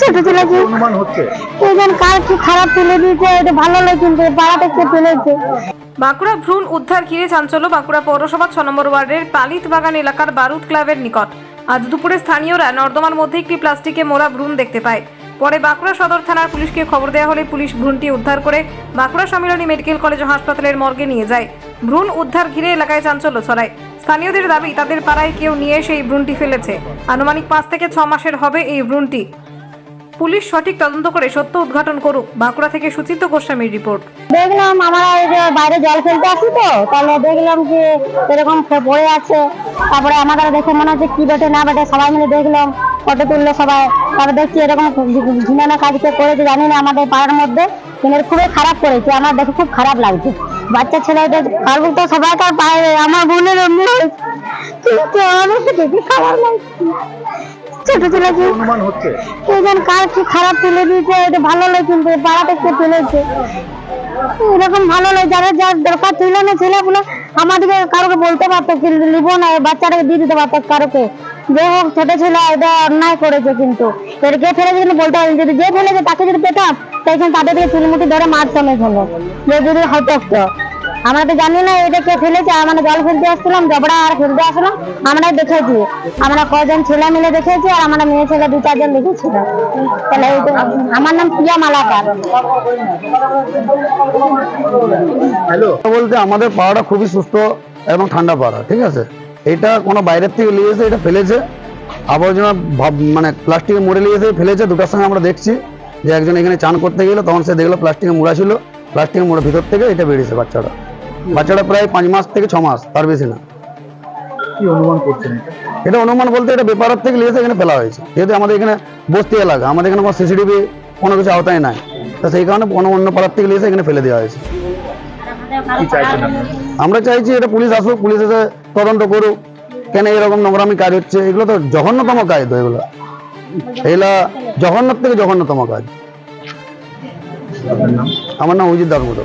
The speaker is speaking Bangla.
ছোট ছেলেকে বাঁকুড়া ভ্রূণ উদ্ধার ঘিরে চাঞ্চল্য। বাঁকুড়া পৌরসভা ছ নম্বর ওয়ার্ডের পালিত বাগান এলাকার বারুদ ক্লাবের নিকট। আজ দুপুরে স্থানীয়রা নর্দমার মধ্যে একটি প্লাস্টিকে মোড়া ভ্রূণ দেখতে পায়। পরে বাঁকুড়া সদর থানার পুলিশকে খবর দেওয়া হলে পুলিশ ভ্রূণটি উদ্ধার করে বাঁকুড়া সম্মিলনী মেডিকেল কলেজ ও হাসপাতালের মর্গে নিয়ে যায়। ভ্রূণ উদ্ধার ঘিরে এলাকায় চাঞ্চল্য ছড়ায়। স্থানীয়দের দাবি, তাদের পাড়ায় কেউ নিয়ে এসে এই ভ্রূণটি ফেলেছে। আনুমানিক পাঁচ থেকে ছ মাসের হবে এই ভ্রূণটি। পুলিশ সঠিক তদন্ত করে সত্য উদ্ঘাটন করুক, বাঁকুড়া থেকে সুচিন্ত গোস্বামীর রিপোর্ট। দেখলাম আমরা বাইরে জল ফেলতে আসি তো, তাহলে দেখলাম যে এরকম পড়ে আছে। তারপরে আমাদের দেখে মনে হচ্ছে কি বেটে, না বেটে, সবাই মিলে দেখলাম, ফটো তুললো সবাই। তারপরে দেখছি এরকম ঘৃণানা কাজকে করেছে জানি না আমাদের পাড়ার মধ্যে। কিন্তু খুবই খারাপ করেছে আমার দেখে খুব খারাপ লাগছে। বাচ্চা ছেলেদের কারণ তো সবাইকার পায়ে আমার বোনের হয়েছে। কিন্তু আমার দেখে খারাপ লাগছে? ছোট ছেলেকে অনুমান হচ্ছে। এজন কার কি খারাপ তুলে দিয়েছে এটা ভালো লাগে কিন্তু পাড়া থেকে তুলেছে? এরকম ভালো লাগে যারা যার দরকার তুলে না ছেলেগুলো আমাদেরকে কারোকে বলতে পারতো কি নিবো না বাচ্চাটাকে দিয়ে দিতে পারতো কারোকে। যে হোক ছোট ছেলে এটা অন্যায় করেছে কিন্তু। এর কে ফেলেছে কিন্তু বলতে পারেন যদি যে ফেলেছে তাকে যদি পেতাম তাই তাদেরকে চুলমুটি ধরে মারতাম এখানে যদি হতো আমরা তো জানি না এটা কে ফেলেছে আমরা জল ফেলতে আসছিলাম, জবড়া আর ফেলতে আসলাম আমরা দেখেছি। আমরা কজন ছেলে মিলে দেখেছি, আর আমরা মেয়ে ছেলে দু চারজন দেখেছিলাম। তাহলে আমার নাম প্রিয়া মালাকার। হ্যালো। বলতে আমাদের পাড়াটা খুবই সুস্থ এবং ঠান্ডা পাড়া, ঠিক আছে? এটা কোনো বাইরের থেকে নিয়ে এসে এটা ফেলেছে। আবর্জনা মানে প্লাস্টিকে মুড়ে নিয়ে এসে ফেলেছে, দুটার সঙ্গে আমরা দেখছি। যে একজন এখানে চান করতে গেলো তখন সে দেখল প্লাস্টিকে মুড়া ছিল। প্লাস্টিকের মুড়ে ভিতর থেকে এটা বেরিয়েছে বাচ্চাটা। বাচ্চাটা প্রায় পাঁচ মাস থেকে ছ মাস তার বেশি না। কি অনুমান করছেন এটা? অনুমান বলতে এটা বেপারের থেকে নিয়ে এখানে ফেলা হয়েছে। যেহেতু আমাদের এখানে বস্তি এলাকা আমাদের এখানে কোনো সিসিটিভি কোনো কিছু আওতায় নাই। তো সেই কারণে কোনো অন্য পাড়ার থেকে নিয়ে এসে এখানে ফেলে দেওয়া হয়েছে। আমরা চাইছি এটা পুলিশ আসুক পুলিশ এসে তদন্ত করুক কেন এরকম নোংরামি কাজ হচ্ছে? এগুলো তো জঘন্যতম কাজ তো এগুলো। এগুলা জঘন্য থেকে জঘন্যতম কাজ আমার নাম অজিত দাসগুলো